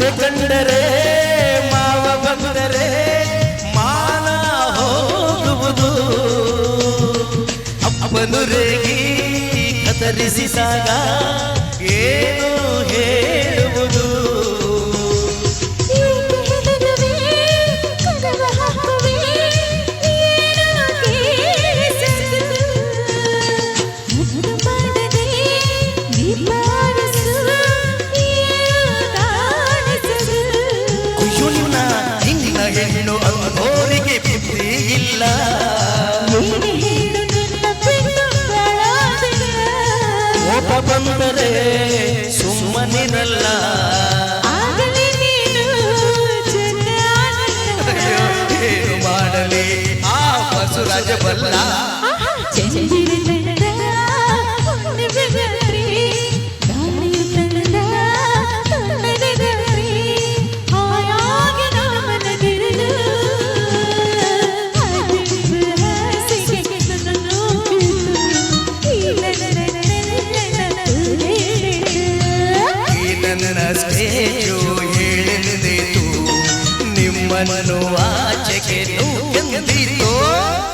ಅತ್ತೆ ಕಂಡರೆ ಮಾವ ಬಂದರೆ ಮಾನ ಹೋಗುವುದು. ಅಪ್ಪನು ರೇಗಿ ಕತರಿಸಿದಾಗ ಏನು ಹೆಣ್ಣು ಅಂಗೋರಿಗೆ ಬುದ್ಧಿ ಇಲ್ಲ ಕೋಪ ಬಂದರೆ ಸುಮ್ಮನಿರಲ್ಲ. ಏನು ಮಾಡಲಿ? ಆ ಬಸವರಾಜ ಬಲ್ಲ. ಸ್ಟೇಜು ಹೇಳಿದೆತು ನಿಮ್ಮನ್ನು ಆಚೆಗೆ